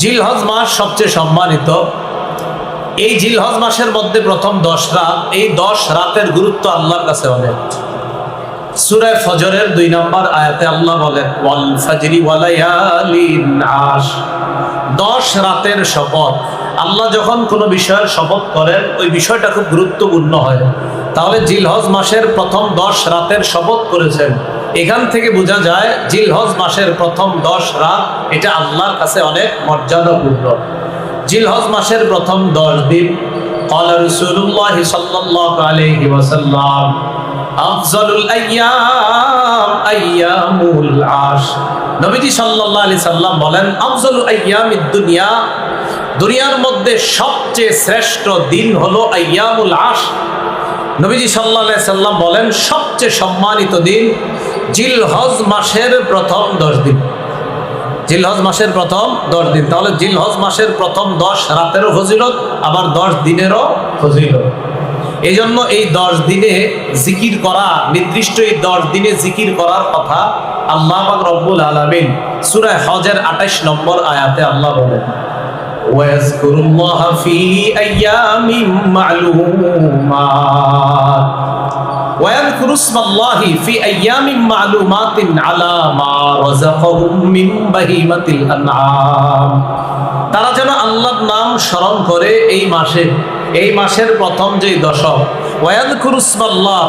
জিলহজ মাস সবচেয়ে সম্মানিত। এই জিলহজ মাসের মধ্যে প্রথম দশ রাত, এই দশ রাতের গুরুত্ব আল্লাহর কাছে অনেক। সুরায় ফজরের দুই নম্বর আয়াতে আল্লাহ বলেন, ওয়াল ফাজরি আশ। দশ রাতের শপথ। আল্লাহ যখন কোনো বিষয়ের শপথ করেন, ওই বিষয়টা খুব গুরুত্বপূর্ণ হয়। তাহলে জিলহজ মাসের প্রথম দশ রাতের শপথ করেছেন। এখান থেকে বোঝা যায় জিলহজ মাসের প্রথম দশ রাত এটা আল্লাহর কাছে অনেক মর্যাদাপূর্ণ জিলহজ মাসের প্রথম দশ দিন قال رسول الله صلى الله عليه وسلم أفضل الأيام أيام العشر নবীজি সাল্লাল্লাহু আলাইহি সাল্লাম বলেন আফজল আইয়ামিদ দুনিয়া দুনিয়ার মধ্যে সবচেয়ে শ্রেষ্ঠ দিন হলো আইয়ামুল আশ নবীজি সাল্লাল্লাহু আলাইহি সাল্লাম বলেন সবচেয়ে সম্মানিত দিন জিলহজ মাসের প্রথম দশ দিন জিলহজ মাসের প্রথম দশ দিন তাহলে জিলহজ মাসের প্রথম দশ রাতেরও ফজিলত আবার দশ দিনেরও ফজিলত এই জন্য এই দশ দিনে জিকির করা নির্দিষ্ট এই দশ দিনে জিকির করার কথা আল্লাহ পাক রব্বুল আলামিন সূরা হজের 28 নম্বর আয়াতে আল্লাহ বলেন ويذكر الله في أيام معلومات ويذكر اسم الله في أيام معلومات على ما رزقهم من بهيمة الأنعام তারা যেন আল্লাহর নাম স্মরণ করে এই মাসে এই মাসের প্রথম যে দশক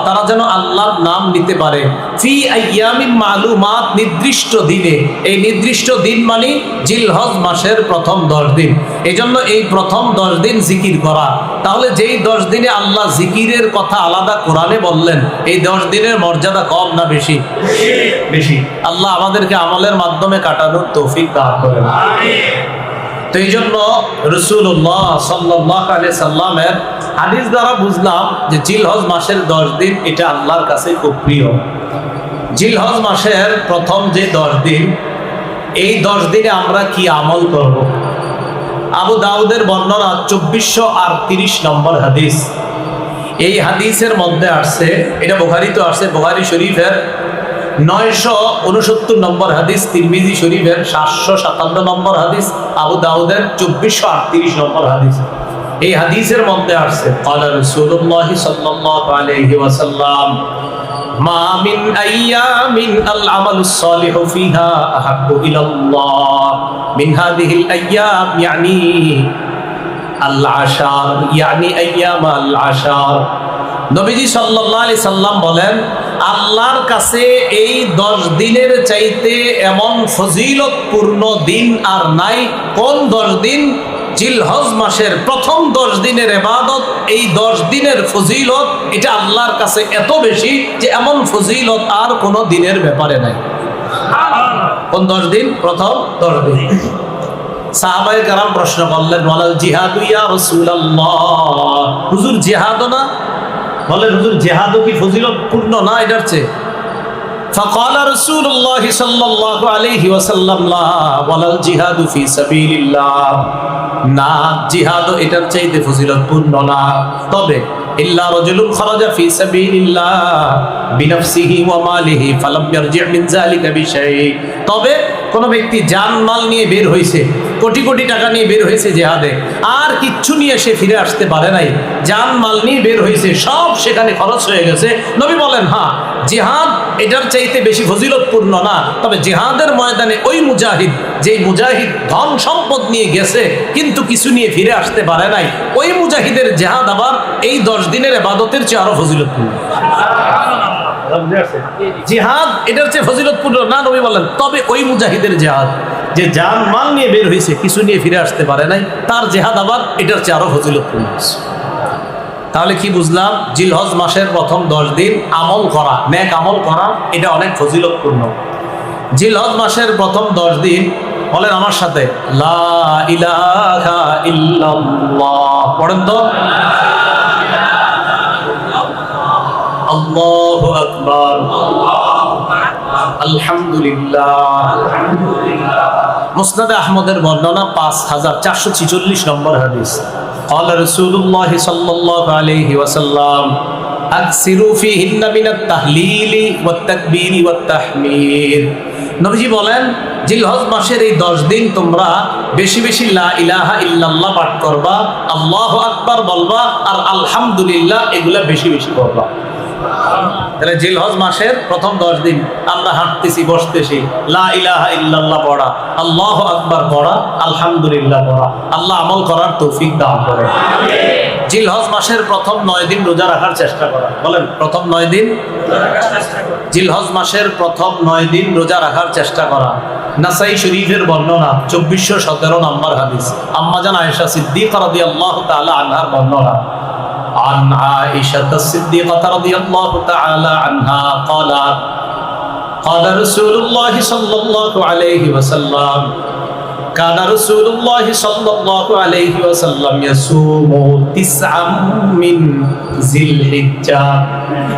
তারা যেন আল্লাহর নাম নিতে পারে। ফি আইয়ামিন মালুমাত নির্দিষ্ট দিনে। এই নির্দিষ্ট দিন মানে জিলহজ মাসের প্রথম দশ দিন। এই জন্য এই প্রথম দশ দিন জিকির করা। তাহলে যেই দশ দিনে আল্লাহ জিকিরের কথা আলাদা কোরআনে বললেন এই দশ দিনের মর্যাদা কম না বেশি? বেশি। আল্লাহ আমাদেরকে আমলের মাধ্যমে কাটানোর তৌফিক দান করেন। তো এই জন্য রসুল্লাহ সাল্লাহ আলি সাল্লামের হাদিস দ্বারা বুঝলাম যে জিলহজ মাসের দশ দিন এটা আল্লাহর কাছে খুব প্রিয়। জিলহজ মাসের প্রথম যে দশ দিন, এই দশ দিনে আমরা কি আমল করব? আবু দাউদের বর্ণনা চব্বিশশো আর তিরিশ নম্বর হাদিস। এই হাদিসের মধ্যে আসছে, এটা বোখারি তো আসছে, বোখারি শরীফের নয়শো উনসত্তর নম্বর হাদিস তিরমিজি শরীফের সাতশো সাতান্ন নম্বর হাদিস আবু দাউদের চব্বিশশো আটত্রিশ নম্বর হাদিস এই হাদিসের মধ্যে আসছে قال رسول الله صلى الله عليه وسلم ما من أيام العمل الصالح فيها أحب إلى الله من هذه الأيام يعني العشر يعني أيام العشر নবীজি সাল্লাহ আলি সাল্লাম বলেন, আল্লাহর কাছে এই দশ দিনের চাইতে এমন ফজিলতপূর্ণ দিন আর নাই। কোন দশ দিন? জিলহজ মাসের প্রথম দশ দিনের এবাদত এই দশ দিনের ফজিলত এটা আল্লাহর কাছে এত বেশি যে এমন ফজিলত আর কোনো দিনের ব্যাপারে নাই। কোন দশ দিন? প্রথম দশ দিন। সাহাবাই কারাম প্রশ্ন করলেন বলেন জিহাদু ইয়া রাসূলুল্লাহ। হুজুর জিহাদ না? বলেন হুজুর জেহাদও কি ফজিলত পূর্ণ না এটার চেয়ে فقال رسول الله صلى الله عليه وسلم لا ولا الجهاد في سبيل الله না জিহাদ এটার চাইতে ফজিলত পূর্ণ না তবে ইল্লা রাজুলুন খারাজা ফি সাবিলিল্লাহ বিনফসিহি ওয়া মালিহি ফালাম ইয়ারজি মিন যালিকা বিশাই। তবে কোন ব্যক্তি জান মাল নিয়ে বের হয়েছে কোটি কোটি টাকা নিয়ে বের হয়েছে জেহাদে, আর কিচ্ছু নিয়ে সে ফিরে আসতে পারে নাই। জান মাল নিয়ে বের হয়েছে সব সেখানে খরচ হয়ে গেছে। নবী বলেন হ্যাঁ জেহাদ এটার চাইতে বেশি ফজিলতপূর্ণ না। তবে জেহাদের ময়দানে ওই মুজাহিদ, যেই মুজাহিদ ধন সম্পদ নিয়ে গেছে, কিন্তু কিছু নিয়ে ফিরে আসতে পারে নাই। ওই মুজাহিদের জেহাদ আবার এই দশ দিনের এবাদতের চেয়ে আরও ফজিলতপূর্ণ। জিহাদ এটার চেয়ে ফজিলতপূর্ণ না, নবী বলেন তবে ওই মুজাহিদের জেহাদ, যে জান মাল নিয়ে বের হয়েছে, কিছু নিয়ে ফিরে আসতে পারে নাই, তার জেহাদ আবার এটার চেয়ে আরও ফজিলতপূর্ণ তাহলে কি বুঝলাম? জিলহজ মাসের প্রথম দশ দিন আমল করা ন্যাক আমল করা, এটা অনেক ফজিলতপূর্ণ। জিলহজ মাসের প্রথম দশ দিন বলেন আমার সাথে, লা ইলাহা ইল্লাল্লাহ। পড়েন তো? আল্লাহু আকবার আলহামদুলিল্লাহ মুসনাদে আহমদের বর্ণনা পাঁচ হাজার চারশো ছিচল্লিশ নম্বর হাদিস قال رسول الله صلى الله عليه وسلم أكثروا فيهن من التهليل والتكبير والتحميد নবীজি বলেন জিলহজ মাসের এই দশ দিন তোমরা বেশি বেশি লা ইলাহা ইল্লাল্লাহ পাঠ করবা আল্লাহ আকবার বলবা আর আলহামদুলিল্লাহ এগুলা বেশি বেশি করবা তাহলে জিলহজ মাসের প্রথম দশ দিন আমরা হাঁটতেছি, বসতেছি। লা ইল্লাল্লাহ পড়া, আল্লাহ আকবার পড়া, আলহামদুলিল্লাহ পড়া। আল্লাহ আমল করার তৌফিক দান করে। জিলহজ মাসের প্রথম নয় দিন রোজা রাখার চেষ্টা করা। বলেন, প্রথম নয় দিন? জিলহজ মাসের প্রথম নয় দিন রোজা রাখার চেষ্টা করা। নাসাই শরীফের বর্ণনা, চব্বিশশো সতেরো নম্বর হাদিস। আম্মাজান আয়েশা সিদ্দিক রাদি আল্লাহ তাআলা আনহার বর্ণনা। عن عائشة الصديقة رضي الله تعالى عنها قالت قال رسول الله صلى الله عليه وسلم كان رسول الله صلى الله عليه وسلم يصوم تسعا من ذي الحجة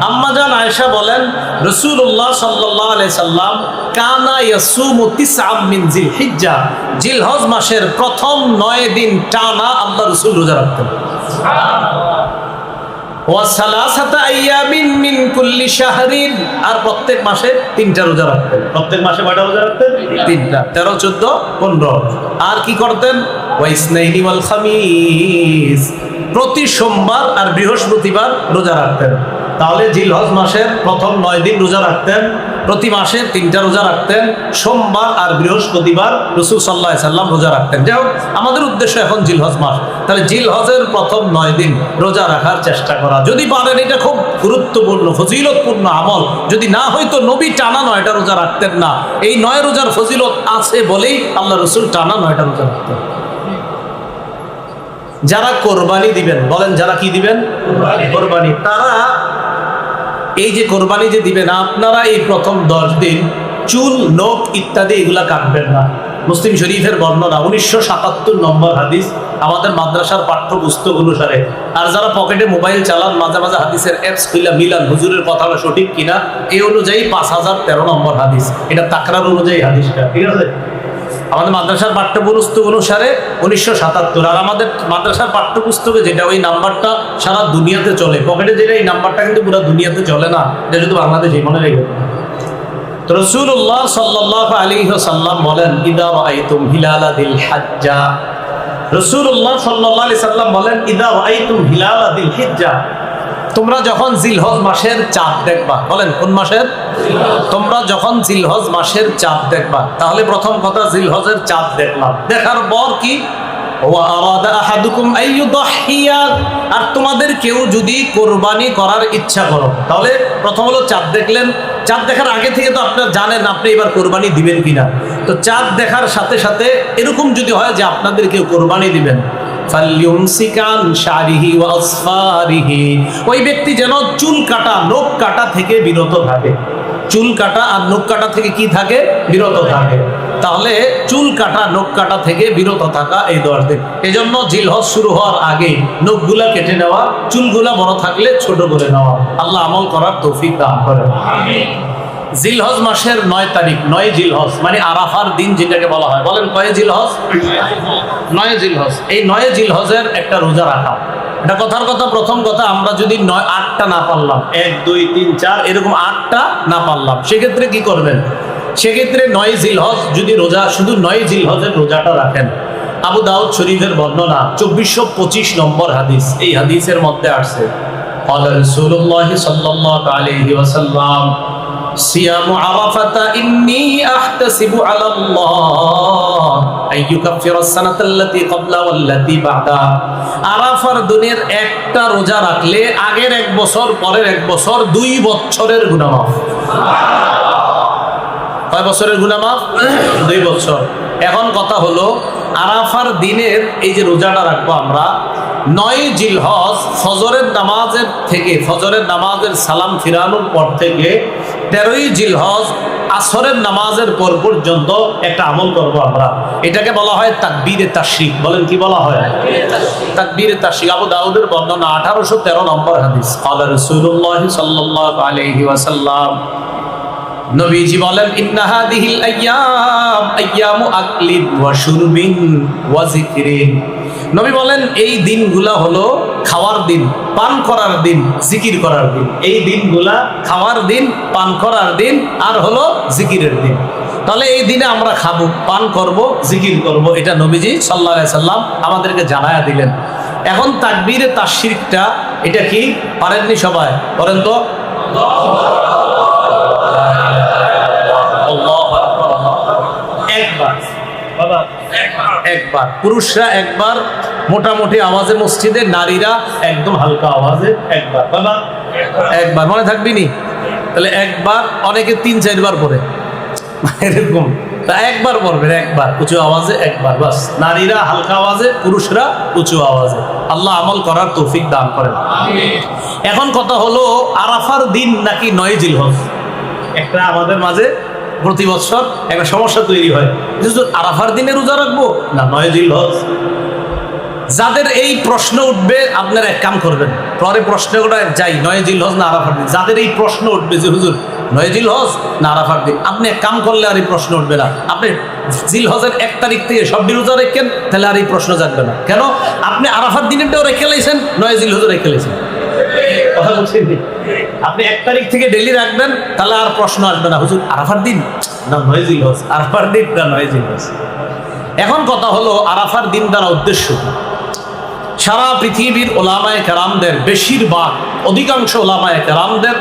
আম্মা জান আয়েশা বলেন রাসূলুল্লাহ সাল্লাল্লাহু আলাইহি সাল্লাম কানা ইয়াসুমু তিসআম মিন জিল হিজ্জা জিলহজ মাসের প্রথম নয় দিন টানা আল্লাহ রাসূল রোজা রাখতেন ওয়াসালাসাতা আর প্রত্যেক মাসে তিনটা রোজা রাখতেন। প্রত্যেক মাসে কয়টা রোজা রাখতেন? তিনটা। তেরো চোদ্দ পনেরো। আর কি করতেন? প্রতি সোমবার আর বৃহস্পতিবার রোজা রাখতেন। তাহলে জিলহজ মাসের প্রথম নয় দিন রোজা রাখতেন, প্রতি মাসে তিনটা রোজা রাখতেন, সোমবার আর বৃহস্পতিবার রসুল সাল্লাহ সাল্লাম রোজা রাখতেন। যাই হোক, আমাদের উদ্দেশ্য এখন জিলহজ মাস। তাহলে জিলহজের প্রথম নয় দিন রোজা রাখার চেষ্টা করা। যদি পারেন, এটা খুব গুরুত্বপূর্ণ, ফজিলতপূর্ণ আমল। যদি না হয়তো নবী টানা নয়টা রোজা রাখতেন না। এই নয় রোজার ফজিলত আছে বলেই আল্লাহ রসুল টানা নয়টা রোজা রাখতেন। যারা কোরবানি দিবেন, বলেন যারা কি দিবেন? কোরবানি। তারা এই যে কোরবানি যে দিবেন, আপনারা এই প্রথম দশ দিন চুল, নখ ইত্যাদি এগুলা কাটবেন না। মুসলিম শরীফের বর্ণনা, উনিশশো সাতাত্তর নম্বর হাদিস, আমাদের মাদ্রাসার পাঠ্যপুস্তক অনুসারে। আর যারা পকেটে মোবাইল চালান, মাঝে মাঝে হাদিসের অ্যাপস খুলে মিলান, হুজুরের কথাটা সঠিক কিনা, এই অনুযায়ী পাঁচ হাজার তেরো নম্বর হাদিস। এটা তাকরার অনুযায়ী হাদিসটা, ঠিক আছে? আমাদের মাদ্রাসার পাঠ্যপুস্তক অনুসারে উনিশশো সাতাত্তর। আর আমাদের মাদ্রাসার পাঠ্যপুস্তকে যেটা ওই নাম্বারটা সারা দুনিয়াতে চলে। পকেটে যেটা এই নাম্বারটা কিন্তু পুরো দুনিয়াতে চলে না। এটা শুধু বাংলাদেশে, মনে রেখে। তো রসুল্লাহ সাল্লাহ আলী সাল্লাম বলেন, ইদা রাইতুম হিলালা দিল হাজ্জা। রসুল্লাহ সাল্লাহ আলি সাল্লাম বলেন, ইদা রাইতুম হিলালা দিল হিজ্জা। তোমরা যখন জিলহজ মাসের চাঁদ দেখবা, বলেন কোন মাসের? তোমরা যখন জিলহজ মাসের চাঁদ দেখবা, তাহলে প্রথম কথা জিলহজের চাঁদ দেখলাম দেখার পর কি? আর তোমাদের কেউ যদি কোরবানি করার ইচ্ছা করো, তাহলে প্রথম হলো চাঁদ দেখলেন। চাঁদ দেখার আগে থেকে তো আপনার জানেন আপনি এবার কোরবানি দিবেন কিনা। তো চাঁদ দেখার সাথে সাথে এরকম যদি হয় যে আপনাদের কেউ কোরবানি দিবেন। ওই ব্যক্তি যেন চুল কাটা, নখ কাটা থেকে বিরত থাকে। চুল কাটা আর নখ কাটা থেকে কি থাকে? বিরত থাকে। তাহলে চুল কাটা, নখ কাটা থেকে বিরত থাকা এই দশ দিন এই জন্য শুরু হওয়ার আগে নখগুলা কেটে নেওয়া, চুলগুলা বড় থাকলে ছোট করে নেওয়া। আল্লাহ আমল করার তৌফিক দান করে জিলহজ মাসের নয় তারিখ নয় জিলহজ মানে আরাফার দিন যেটাকে বলা হয় বলেন কয়ে জিলহজ নয় জিলহজ এই নয় জিলহজের একটা রোজা রাখা এটা কথার কথা প্রথম কথা আমরা যদি নয় আটটা না পারলাম এক দুই তিন চার এরকম আটটা না পারলাম সেক্ষেত্রে কি করবেন সেক্ষেত্রে নয় জিলহজ যদি রোজা শুধু নয় জিলহজের রোজাটা রাখেন আবু দাউদ শরীফের বর্ণনা চব্বিশশো পঁচিশ নম্বর হাদিস এই হাদিসের মধ্যে আসছে قال رسول الله صلى الله عليه وسلم সিয়াম আরাফাতা আহতাসিবু আলা আল্লাহ সানাতা ক্বাবলা বাদা। আরাফার দিনের একটা রোজা রাখলে আগের এক বছর, পরের এক বছর দুই বছরের গুনাহ মাফ। কয় বছরের গুনাহ মাফ? দুই বছর। এখন কথা হলো, আরাফার দিনের এই যে রোজাটা রাখব আমরা নয় জিলহজ ফজরের নামাজের থেকে, ফজরের নামাজের সালাম ফিরানোর পর থেকে তেরোই জিলহজ আসরের নামাজের পর পর্যন্ত একটা আমল করব আমরা। এটাকে বলা হয় তাকবীরে তাশরিক। বলেন কি বলা হয়? তাকবীরে তাশরিক। আবু দাউদের বর্ণনা আঠারোশো তেরো নম্বর হাদিস। আল্লাহ রসুল্লাহ সাল্লাহ আলহি ওয়াসাল্লাম। নবীজি বলেন, ইন্না হাদিহিল আইয়াম আইয়ামু আকলিন ওয়া শুরবিন ওয়া যিকরিন। নবী বলেন, এই দিনগুলা হলো খাওয়ার দিন, পান করার দিন, জিকির করার দিন। এই দিনগুলা খাওয়ার দিন, পান করার দিন, আর হলো জিকিরের দিন। তাহলে এই দিনে আমরা খাব, পান করব, জিকির করব। এটা নবীজি সাল্লাহ সাল্লাম আমাদেরকে জানায়া দিলেন। এখন তাকবীরে তাশরিকটা, এটা কি? পারেননি সবাই? করেন তো। একবার। পুরুষরা একবার, মোটামুটি আওয়াজে মসজিদে, নারীরা একদম হালকা আওয়াজে একবার। বাবা, একবার। মনে থাকবি নি? তাহলে একবার, অনেকে তিন, চারবার পরে এরকম। তা একবার পড়বেন, একবার। উঁচু আওয়াজে একবার, বাস। নারীরা হালকা আওয়াজে, পুরুষরা উঁচু আওয়াজে। আল্লাহ আমল করার তৌফিক দান করেন। এখন কথা হলো, আরাফার দিন নাকি নয় জিলহজ? একটা আমাদের মাঝে প্রতি বছর একটা সমস্যা তৈরি হয়। আরাফার দিনে রোজা রাখব না নয় জিলহজ যাদের এই প্রশ্ন উঠবে, আপনারা এক কাম করবেন। পরে প্রশ্ন ওটা যাই, নয় জিলহজ না আরাফার দিন? যাদের এই প্রশ্ন উঠবে যে, হুজুর, নয় জিলহজ না আরাফার দিন? আপনি এক কাম করলে আর এই প্রশ্ন উঠবে না। আপনি জিল হজের এক তারিখ থেকে সব রোজা রেখেন, তাহলে আর এই প্রশ্ন জাগবে না। কেন? আপনি আরাফার দিনেরটাও রেখে লাইছেন, নয় জিলহজও রেখে লাইছেন। কথা বলছেন? আপনি এক তারিখ থেকে ডেলি রাখবেন তাহলে আর প্রশ্ন আসবে না। হুজুর আরাফার দিন? না নয় জিলহজ আরাফার দিন? না নয় জিলহজ এখন কথা হলো আরাফার দিন দ্বারা উদ্দেশ্য সারা পৃথিবীর ওলামায় কেরামদের বেশিরভাগ অধিকাংশ ওলামায় কেরামদের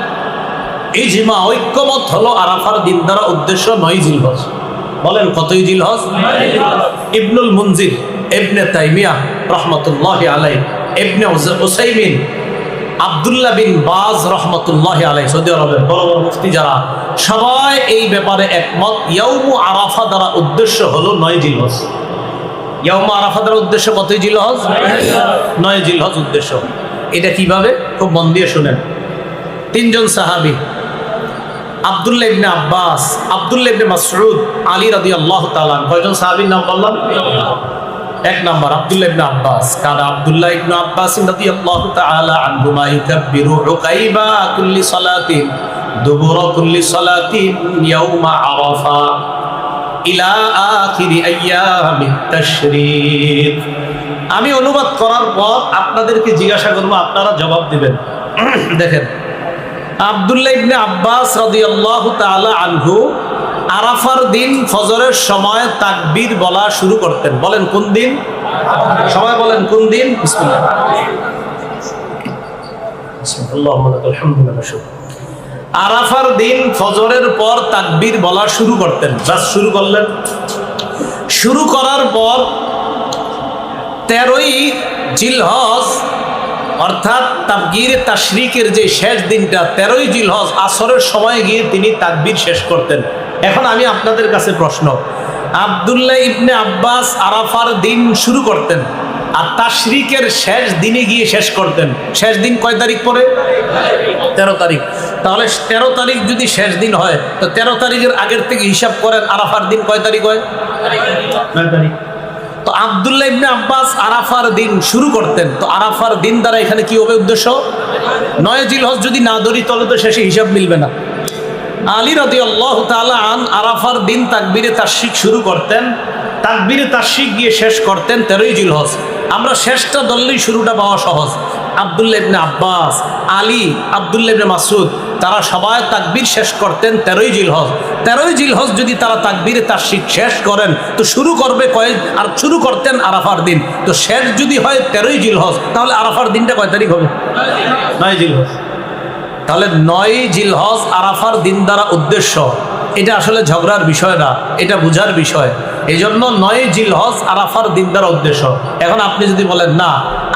এই জিমা ঐক্যমত হলো আরাফার দিন দ্বারা উদ্দেশ্য নয় জিলহজ বলেন কতই জিলহজ ইবনুল মুনজির ইবনে তাইমিয়া রহমতুল্লাহ আলাই ইবনে উজ- উসাইমিন আবদুল্লাহ বিন বাজ রহমতুল্লাহ আলাই সৌদি আরবের বড় বড় মুফতি যারা, সবাই এই ব্যাপারে একমত। ইয়াউমু আরাফা দ্বারা উদ্দেশ্য হলো নয় জিলহজ। ইয়াউমা আরাফা দ্বারা উদ্দেশ্য কতই জিলহজ? নয় জিলহজ উদ্দেশ্য। এটা কীভাবে? খুব মন দিয়ে শুনেন। তিনজন সাহাবী, আব্দুল্লাহ ইবনে আব্বাস, আব্দুল্লাহ ইবনে মাসউদ, আলী রাদিয়াল্লাহু তাআলা কয়জন সাহাবীর নাম বললাম? এক নাম্বার আব্দুল্লাহ ইবনে আব্বাস। কারণ আব্দুল্লাহ ইবনে আব্বাস রাদিয়াল্লাহু তাআলা আনহুমা ইউকাব্বিরু উকাইবা কুল্লি সালাতিন, দুবুর কুল্লি সালাতিন ইয়াউমা আরাফা ইলা আখিরি আইয়ামিত তাশরীক। আমি অনুবাদ করার পর আপনাদেরকে জিজ্ঞাসা করব, আপনারা জবাব দিবেন। দেখেন, আব্দুল্লাহ ইবনে আব্বাস রাদিয়াল্লাহু তাআলা আনহু আরাফার দিন ফজরের সময় তাকবীর বলা শুরু করতেন। বলেন কোন দিন? সবাই বলেন কোন দিন। আরাফার দিন ফজরের পর তাকবীর বলা শুরু করতেন। বাস শুরু করলেন। শুরু করার পর তেরোই জিলহজ, অর্থাৎ তাকবীর তাশরিকের যে শেষ দিনটা, তেরোই জিলহজ আসরের সময় গিয়ে তিনি তাকবীর শেষ করতেন। এখন আমি আপনাদের কাছে প্রশ্ন। আবদুল্লাহ ইবনে আব্বাস আরাফার দিন শুরু করতেন আর তাশরিকের শেষ দিনে গিয়ে শেষ করতেন। শেষ দিন কয় তারিখ পরে? তেরো তারিখ। তাহলে তেরো তারিখ যদি শেষ দিন হয় তো তেরো তারিখের আগের থেকে হিসাব করেন আরাফার দিন কয় তারিখ হয়? নয় তারিখ। তো আবদুল্লাহ ইবনে আব্বাস আরাফার দিন শুরু করতেন। তো আরাফার দিন দ্বারা এখানে কি হবে উদ্দেশ্য? নয় জিলহজ যদি না ধরি তাহলে তো শেষে হিসাব মিলবে না। আলী রাদি আল্লাহ আন আরাফার দিন তাকবিরে তাশিক শুরু করতেন। তাকবিরে তাশিক গিয়ে শেষ করতেন তেরোই জিলহজ। আমরা শেষটা ধরলেই শুরুটা পাওয়া সহজ। আবদুল্লাহ ইবনে আব্বাস, আলী, আবদুল্লাহ ইবনে মাসুদ তারা সবাই তাকবির শেষ করতেন তেরোই জিল জিলহজ। তেরোই জিল জিলহজ যদি তারা তাকবিরে তার তাশিক শেষ করেন, তো শুরু করবে কয়েক আর শুরু করতেন আরাফার দিন। তো শেষ যদি হয় তেরোই জিল জিলহজ, তাহলে আরাফার দিনটা কয় তারিখ হবে? নয় জিলহজ। তাহলে নয় জিলহজ আরাফার দিন দ্বারা উদ্দেশ্য। এটা আসলে ঝগড়ার বিষয় না এটা বুঝার বিষয়। এই জন্য নয় জিলহজ আরাফার দিন দ্বারা উদ্দেশ্য। এখন আপনি যদি বলেন না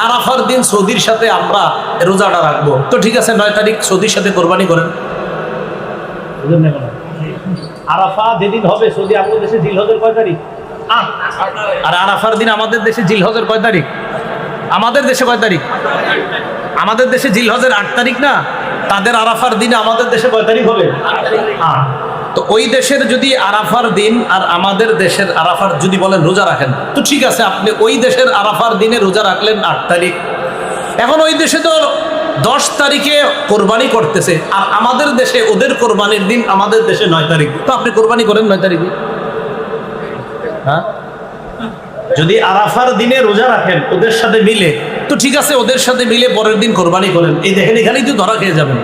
আরাফার দিন সৌদির সাথে আমরা রোজাটা রাখব। তো ঠিক আছে নয় তারিখ সৌদির সাথে কোরবানি করেন। আরাফা যেদিন হবে সৌদি আমাদের দেশে জিলহজের কয় তারিখ? আর আরাফার দিন আমাদের দেশে জিলহজের কয় তারিখ? আমাদের দেশে কয় তারিখ? আমাদের দেশে জিলহজের আট তারিখ না? তাদের আরাফার দিনে আমাদের দেশে কয় তারিখ হবে। তো ওই দেশের যদি আরাফার দিন আর আমাদের দেশের আরাফার যদি বলেন রোজা রাখেন, তো ঠিক আছে, আপনি ওই দেশের আরাফার দিনে রোজা রাখলেন আট তারিখ। এখন ওই দেশে তো দশ তারিখে কোরবানি করতেছে, আর আমাদের দেশে ওদের কোরবানির দিন আমাদের দেশে নয় তারিখ। তো আপনি কোরবানি করেন নয় তারিখে? হ্যাঁ? যদি আরাফার দিনে রোজা রাখেন, ওদের সাথে মিলে তো ঠিক আছে, ওদের সাথে মিলে পরের দিন কোরবানি করেন। এই দেখেন, এখানেই তো ধরা খেয়ে যাবেন।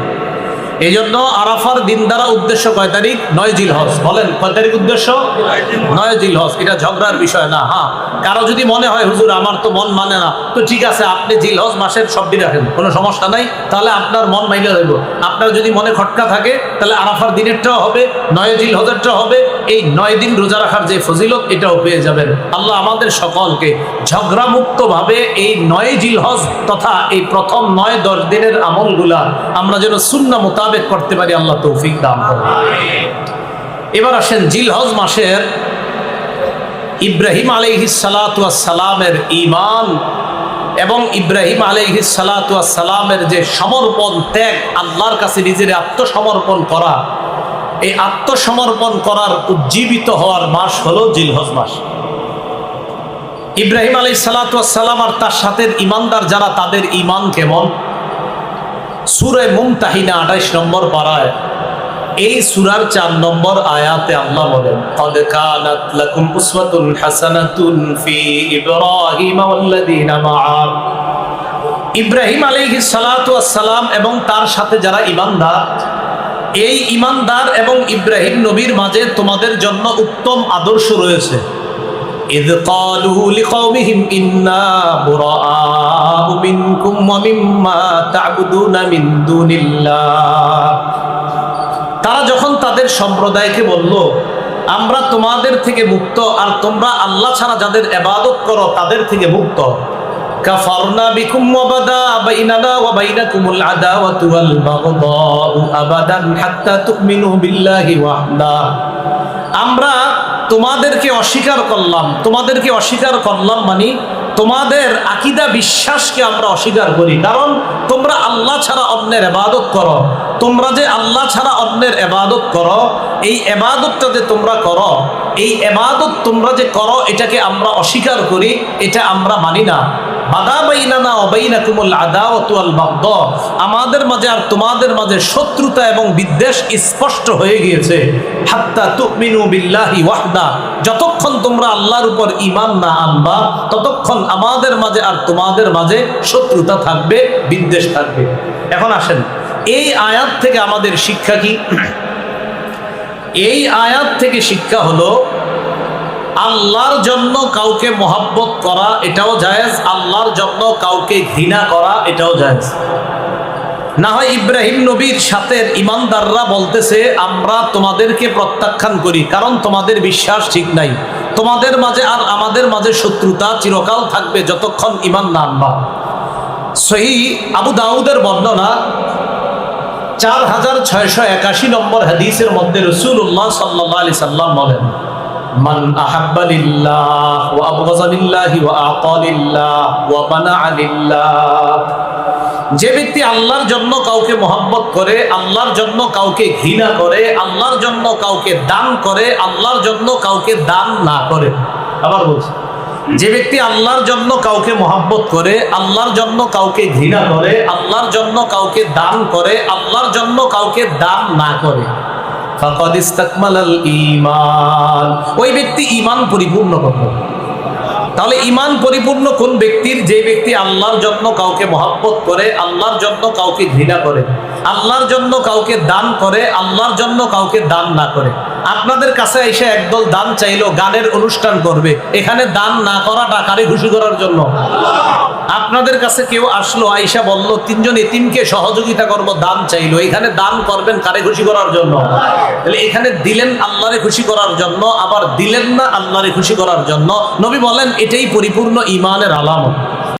এই জন্য আরাফার দিন দ্বারা উদ্দেশ্য কয় তারিখ? নয় জিল হজ বলেন, কয় তারিখ উদ্দেশ্য? নয় জিল হজ এটা ঝগড়ার বিষয় না হ্যাঁ। কারও যদি মনে হয়, হুজুর, আমার তো মন মানে না। তো ঠিক আছে, আপনি জিল হজ মাসের সবটি রাখেন, কোনো সমস্যা নাই। তাহলে আপনার মন মাইলে হইব আপনার যদি মনে খটকা থাকে, তাহলে আরাফার দিনেরটাও হবে, নয় জিল হজেরটাও হবে এই নয় দিন রোজা রাখার যে ফজিলত, এটাও পেয়ে যাবেন। আল্লাহ আমাদের সকলকে ঝগড়ামুক্ত ভাবে এই নয় জিল হজ তথা এই প্রথম নয় দশ দিনের আমলগুলা আমরা যেন শূন্য মোতাবেক করতে পারি, আল্লাহ তৌফিক করেন। এবার আসেন জিল হজ মাসের ইব্রাহিম সালামের ইমান এবং ইব্রাহিম সালামের যে সমর্পণ ত্যাগ, আল্লাহর কাছে নিজের আত্মসমর্পণ করা এই আত্মসমর্পণ করার উজ্জীবিত হওয়ার মাস হলো জিলহজ মাস ইব্রাহিম আলাই সালাম আর তার সাথে ইমানদার যারা তাদের ইমান কেমন সুরে মুমতাহিনা আঠাইশ নম্বর পাড়ায় এই সুরার চার নম্বর আয়াতে আল্লাহ বলেন قد كانت لكم أسوة حسنة في إبراهيم والذين معه ইব্রাহিম আলাইহিস সালাতু সালাম এবং তার সাথে যারা ইমানদার এই ইমানদার এবং ইব্রাহিম নবীর মাঝে তোমাদের জন্য উত্তম আদর্শ রয়েছে إذ قالوا لقومهم إنا براء منكم ومما تعبدون من دون الله তারা যখন তাদের সম্প্রদায়কে বলল আমরা তোমাদের থেকে মুক্ত আর তোমরা আল্লাহ ছাড়া যাদের এবাদত করো তাদের থেকে মুক্ত কাফারনা বিকুম ওয়াবাদা বাইনানা ওয়া বাইনাকুমুল আদাওয়াতু ওয়াল বাগদাউ আবাদান হাত্তা তুমিনু আমরা তোমাদেরকে অস্বীকার করলাম। তোমাদেরকে অস্বীকার করলাম মানে তোমাদের আকিদা বিশ্বাসকে আমরা অস্বীকার করি। কারণ তোমরা আল্লাহ ছাড়া অন্যের এবাদত করো। তোমরা যে আল্লাহ ছাড়া অন্যের এবাদত করো, এই এবাদতটা যে তোমরা করো, এই এবাদত তোমরা যে করো, এটাকে আমরা অস্বীকার করি, এটা আমরা মানি না। আল আমাদের মাঝে আর তোমাদের মাঝে শত্রুতা এবং বিদ্বেষ স্পষ্ট হয়ে গিয়েছে। হাত্তা তুমিনু বিল্লাহি ওয়াহদা। যতক্ষণ তোমরা আল্লাহর উপর ইমান না আনবা, ততক্ষণ আমাদের মাঝে আর তোমাদের মাঝে শত্রুতা থাকবে, বিদ্বেষ থাকবে। এখন আসেন, এই আয়াত থেকে আমাদের শিক্ষা কি? এই আয়াত থেকে শিক্ষা হলো আল্লাহর জন্য কাউকে মহাব্বত করা, এটাও জায়েজ। আল্লাহর জন্য কাউকে ঘৃণা করা, এটাও জায়েজ। না হয় ইব্রাহিম নবীর সাথে ইমানদাররা বলতেছে, আমরা তোমাদেরকে প্রত্যাখ্যান করি, কারণ তোমাদের বিশ্বাস ঠিক নাই। তোমাদের মাঝে আর আমাদের মাঝে শত্রুতা চিরকাল থাকবে যতক্ষণ ইমান না আনবা। সহি আবু দাউদের বর্ণনা, চার হাজার ছয়শো একাশি নম্বর হাদিসের মধ্যে রসুল্লাহ সাল্লাহ আলি সাল্লাম বলেন মান আহাব্বা লিল্লাহ ওয়া আবগাযা লিল্লাহি যে ব্যক্তি আল্লাহর জন্য কাউকে মহব্বত করে, আল্লাহর জন্য কাউকে ঘৃণা করে, আল্লাহর জন্য কাউকে দান করে, আল্লাহর জন্য কাউকে দান না করে। আবার বলছি, যে ব্যক্তি আল্লাহর জন্য কাউকে মহাব্বত করে, আল্লাহর জন্য কাউকে ঘৃণা করে, আল্লাহর জন্য কাউকে দান করে, আল্লাহর জন্য কাউকে দান না করে। ফাকাদ ইস্তাকমালাল ঈমান। ওই ব্যক্তি ঈমান পরিপূর্ণ করবে তাহলে ইমান পরিপূর্ণ কোন ব্যক্তির? যে ব্যক্তি আল্লাহর জন্য কাউকে মহাব্বত করে, আল্লাহর জন্য কাউকে ঘৃণা করে। আল্লাহর জন্য কাউকে দান করে, আল্লাহর জন্য কাউকে দান না করে। আপনাদের কাছে এসে একদল দান চাইলো, গানের অনুষ্ঠান করবে। এখানে দান না করাটা কারে খুশি করার জন্য? আপনাদের কাছে কেউ আসলো আইসা বলল, তিনজন এতিমকে সহযোগিতা করব, দান চাইলো। এখানে দান করবেন কারে খুশি করার জন্য? তাহলে এখানে দিলেন আল্লাহরে খুশি করার জন্য, আবার দিলেন না আল্লাহরে খুশি করার জন্য। নবী বলেন, এটাই পরিপূর্ণ ইমানের আলামত।